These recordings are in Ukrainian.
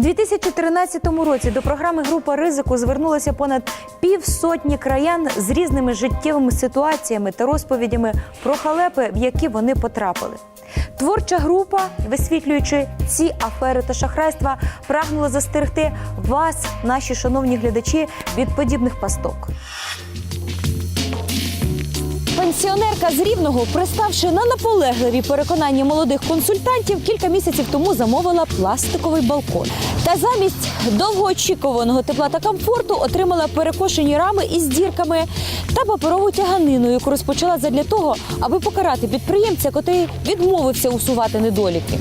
У 2013 році до програми Група ризику звернулося понад півсотні краян з різними життєвими ситуаціями та розповідями про халепи, в які вони потрапили. Творча група, висвітлюючи ці афери та шахрайства, прагнула застерегти вас, наші шановні глядачі, від подібних пасток. Пенсіонерка з Рівного, приставши на наполегливі переконання молодих консультантів, кілька місяців тому замовила пластиковий балкон. Та замість довгоочікуваного тепла та комфорту отримала перекошені рами із дірками та паперову тяганину, яку розпочала задля того, аби покарати підприємця, котрий відмовився усувати недоліки.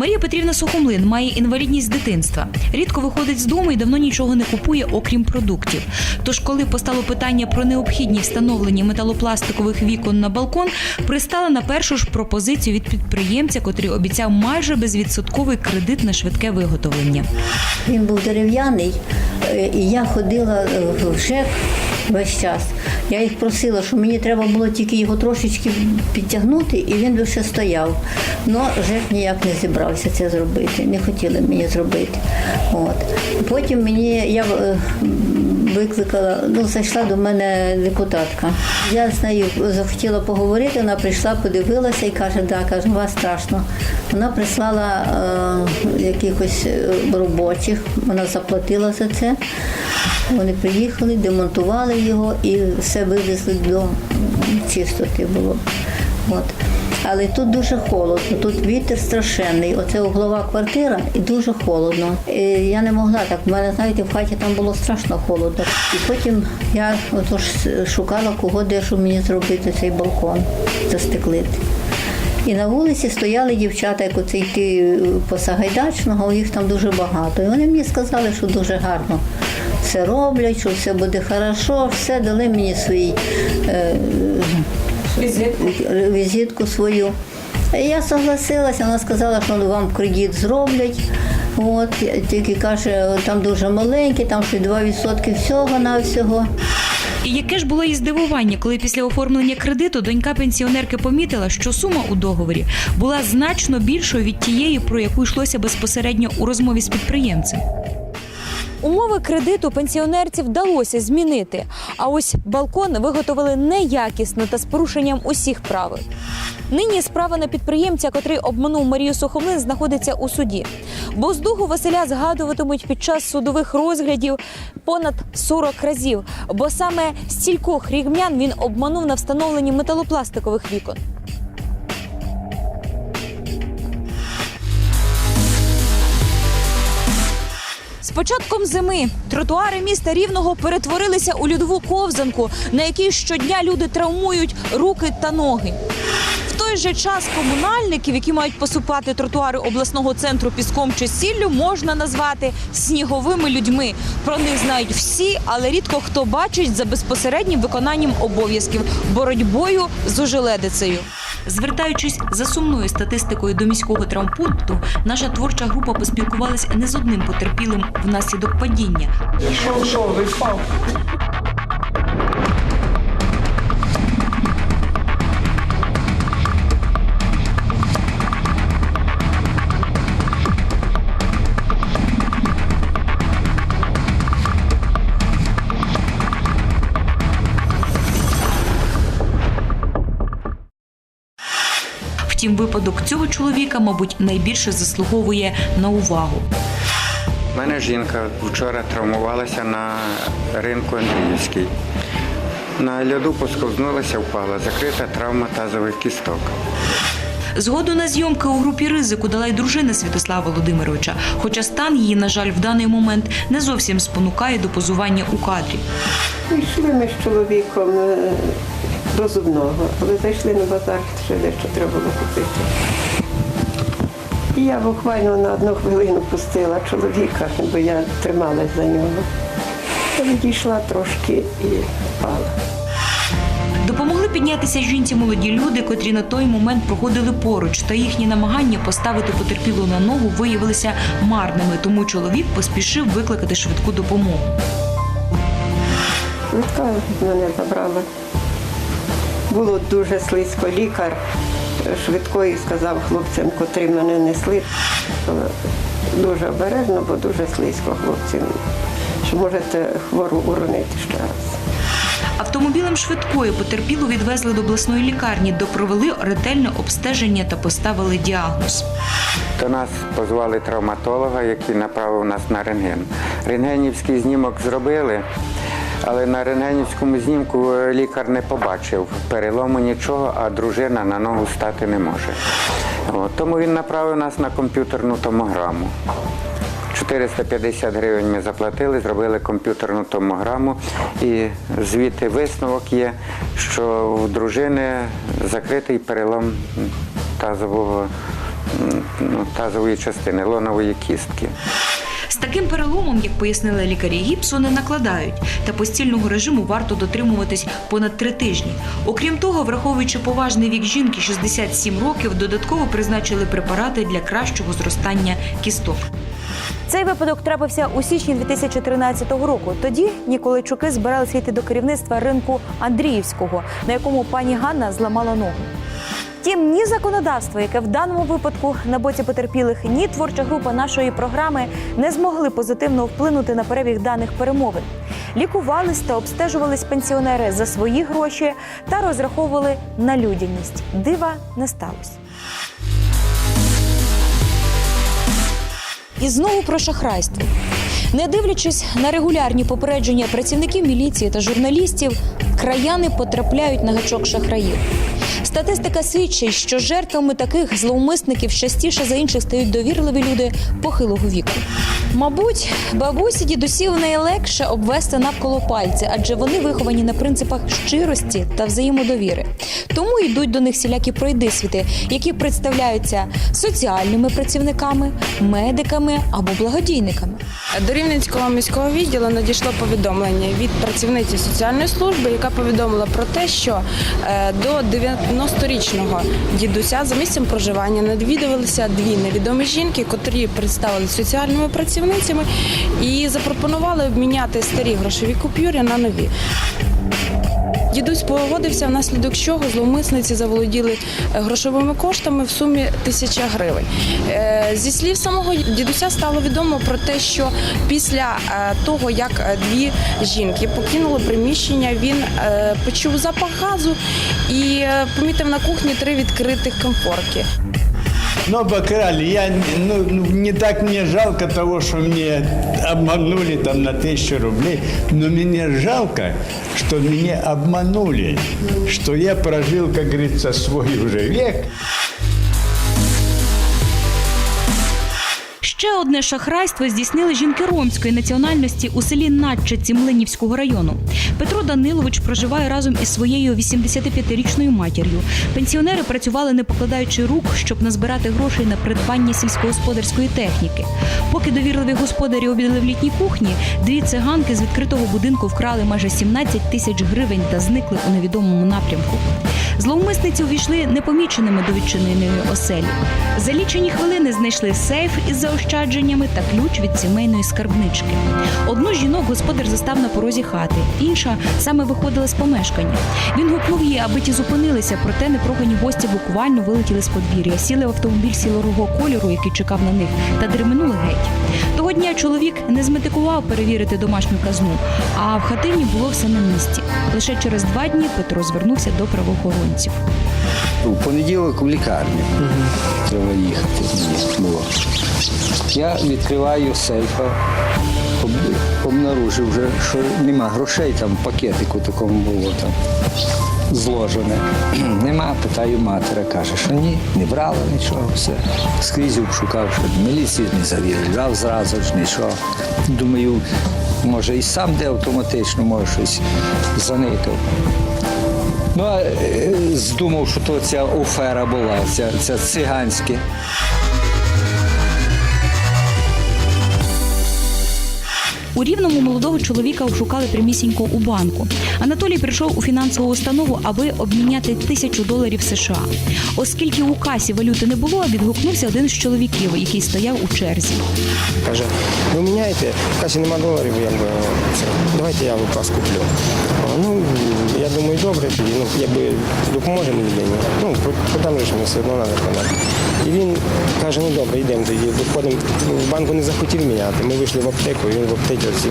Марія Петрівна Сухомлин має інвалідність з дитинства. Рідко виходить з дому і давно нічого не купує, окрім продуктів. Тож, коли постало питання про необхідність встановлення металопластикових вікон на балкон, пристала на першу ж пропозицію від підприємця, котрий обіцяв майже безвідсотковий кредит на швидке виготовлення. Він був дерев'яний, е, і я ходила е, в ЖЕК весь час. Я їх просила, що мені треба було тільки його трошечки підтягнути, і він би ще стояв. Але ЖЕК ніяк не зібрався це зробити, не хотіли мені зробити. От. Потім мені я е, викликала, ну, зайшла до мене депутатка. Я з нею захотіла поговорити, вона прийшла, подивилася і каже, да, каже, вас страшно. Вона прислала е, якихось е, робочих, вона заплатила за це. Вони приїхали, демонтували його і все вивезли до чистоти було. От. Але тут дуже холодно, тут вітер страшенний. Оце углова квартира і дуже холодно. І я не могла так. У мене, знаєте, в хаті там було страшно холодно. І потім я отож шукала, кого де що мені зробити цей балкон, застеклити. І на вулиці стояли дівчата, як оце йти е, по Сагайдачного, їх там дуже багато. І вони мені сказали, що дуже гарно все роблять, що все буде хорошо, все дали мені свій е, візитку візитку свою. І я согласилася, вона сказала, що вам кредит зроблять. От, тільки каже, там дуже маленький, там ще 2% всього на всього. І яке ж було її здивування, коли після оформлення кредиту донька пенсіонерки помітила, що сума у договорі була значно більшою від тієї, про яку йшлося безпосередньо у розмові з підприємцем. Умови кредиту пенсіонерці вдалося змінити. А ось балкон виготовили неякісно та з порушенням усіх правил. Нині справа на підприємця, котрий обманув Марію Сухомлин, знаходиться у суді. Боздугу Василя згадуватимуть під час судових розглядів понад 40 разів, бо саме стількох рівнян він обманув на встановленні металопластикових вікон. З початком зими тротуари міста Рівного перетворилися у льодову ковзанку, на якій щодня люди травмують руки та ноги. В той же час комунальників, які мають посупати тротуари обласного центру піском чи сіллю, можна назвати сніговими людьми. Про них знають всі, але рідко хто бачить за безпосереднім виконанням обов'язків боротьбою з ожеледицею. Звертаючись за сумною статистикою до міського травмпункту, наша творча група поспілкувалась не з одним потерпілим внаслідок падіння. Що, що, ви Втім, випадок цього чоловіка, мабуть, найбільше заслуговує на увагу. У мене жінка вчора травмувалася на ринку Андріївський. На льоду посковзнулася, впала, закрита травма тазових кісток. Згоду на зйомки у групі ризику дала й дружина Святослава Володимировича, хоча стан її, на жаль, в даний момент не зовсім спонукає до позування у кадрі. Йшли ми з чоловіком е, до зубного, але зайшли на базар, ще дещо треба було купити. І я буквально на одну хвилину пустила чоловіка, бо я трималась за нього. Відійшла трошки і впала. Допомогли піднятися жінці молоді люди, котрі на той момент проходили поруч, та їхні намагання поставити потерпілу на ногу виявилися марними, тому чоловік поспішив викликати швидку допомогу. Швидка мене забрала. Було дуже слизько. Лікар швидкої сказав хлопцям, котрі мене несли, що дуже обережно, бо дуже слизько хлопці, що можете хвору уронити ще раз. Автомобілем швидкої потерпілу відвезли до обласної лікарні, де провели ретельне обстеження та поставили діагноз. До нас позвали травматолога, який направив нас на рентген. Рентгенівський знімок зробили, але на рентгенівському знімку е, лікар не побачив перелому нічого, а дружина на ногу стати не може. От, тому він направив нас на комп'ютерну томограму. 450 гривень ми заплатили, зробили комп'ютерну томограму, і звідти висновок є, що у дружини закритий перелом тазового, ну, тазової частини, лонової кістки. Таким переломом, як пояснили лікарі, гіпсу не накладають, та постільного режиму варто дотримуватись понад три тижні. Окрім того, враховуючи поважний вік жінки 67 років, додатково призначили препарати для кращого зростання кісток. Цей випадок трапився у січні 2013 року. Тоді Ніколайчуки збиралися йти до керівництва ринку Андріївського, на якому пані Ганна зламала ногу. Втім, ні законодавство, яке в даному випадку на боці потерпілих, ні творча група нашої програми не змогли позитивно вплинути на перебіг даних перемовин. Лікувались та обстежувались пенсіонери за свої гроші та розраховували на людяність. Дива не сталося. І знову про шахрайство. Не дивлячись на регулярні попередження працівників міліції та журналістів, краяни потрапляють на гачок шахраїв. Статистика свідчить, що жертвами таких зловмисників частіше за інших стають довірливі люди похилого віку. Мабуть, бабусі дідусів найлегше обвести навколо пальця, адже вони виховані на принципах щирості та взаємодовіри. Тому йдуть до них всілякі пройдисвіти, які представляються соціальними працівниками, медиками або благодійниками. До Рівненського міського відділу надійшло повідомлення від працівниці соціальної служби, яка повідомила про те, що е, до 90-річного дідуся за місцем проживання надвідувалися дві невідомі жінки, котрі представили соціальними працівницями і запропонували обміняти старі грошові купюри на нові. Дідусь погодився, внаслідок чого зловмисниці заволоділи е, грошовими коштами в сумі тисяча гривень. Е, Зі слів самого дідуся стало відомо про те, що після е, того, як дві жінки покинули приміщення, він почув запах газу і помітив на кухні три відкритих комфорки. Но обокрали. Я, ну, ну, не так мне жалко того, что мне обманули там на тысячу рублей, но мне жалко, что меня обманули, что я прожил, как говорится, свой уже век. Ще одне шахрайство здійснили жінки ромської національності у селі Надчиці Млинівського району. Петро Данилович проживає разом із своєю 85-річною матір'ю. Пенсіонери працювали не покладаючи рук, щоб назбирати грошей на придбання сільськогосподарської техніки. Поки довірливі господарі обідали в літній кухні, дві циганки з відкритого будинку вкрали майже 17 тисяч гривень та зникли у невідомому напрямку. Зловмисниці увійшли непоміченими до відчиненої оселі. За лічені хвилини знайшли сейф із заощадженнями та ключ від сімейної скарбнички. Одну з жінок господар застав на порозі хати, інша саме виходила з помешкання. Він гукнув її, аби ті зупинилися, проте непрохані гості буквально вилетіли з подвір'я, сіли в автомобіль сілорого кольору, який чекав на них, та дременули геть. Того дня чоловік не зметикував перевірити домашню казну, а в хатині було все на місці. Лише через два дні Петро звернувся до правоохоронців. У понеділок в лікарню треба їхати. було. Я відкриваю сейфа, обнаружив вже, що нема грошей, там в пакетику такому було там зложене. Нема, питаю матера, каже, що ні, не брала нічого, все. Скрізь обшукав, що міліції не завіряв зразу ж нічого. Думаю, може і сам де автоматично, може щось заникав. Ну, а е, здумав, що то ця офера була, ця, ця циганська. У рівному молодого чоловіка обшукали прямісінько у банку. Анатолій прийшов у фінансову установу, аби обміняти тисячу доларів США. Оскільки у касі валюти не було, відгукнувся один з чоловіків, який стояв у черзі. Каже, ви міняєте, в касі нема доларів, якби це, давайте я вас куплю. Добре тоді, ну, якби допоможемо людині. Ну, подам ж мені все одно треба подати. І він каже, ну добре, йдемо тоді. Виходимо, в банку не захотів міняти. Ми вийшли в аптеку, і він в аптеці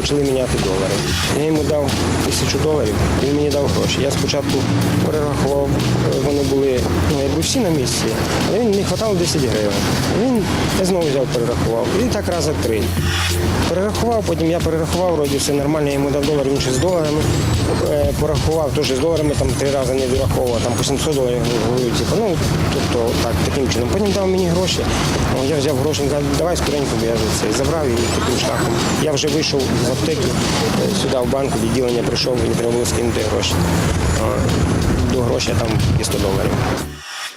почали міняти долари. Я йому дав тисячу доларів, він мені дав гроші. Я спочатку перерахував, е, вони були, ну, якби всі на місці, але він не вистачало 10 гривень. Він я знову взяв, перерахував. І так рази три. Перерахував, потім я перерахував, вроді все нормально, я йому дав долар, він ще з доларами е, порахував, теж з доларами там три рази не дораховував, там по 700 доларів говорю, типу, ну, тобто так, таким чином. Потім дав мені гроші, я взяв гроші, давай скоренько, я це забрав і таким шляхом. Я вже вийшов з аптеки, е, сюди в банк, відділення прийшов, мені треба було скинути гроші. До гроші там і 100 доларів.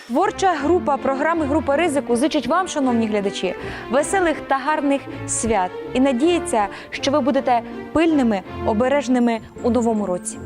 Творча група програми Група ризику зичить вам, шановні глядачі, веселих та гарних свят і надіється, що ви будете пильними, обережними у новому році.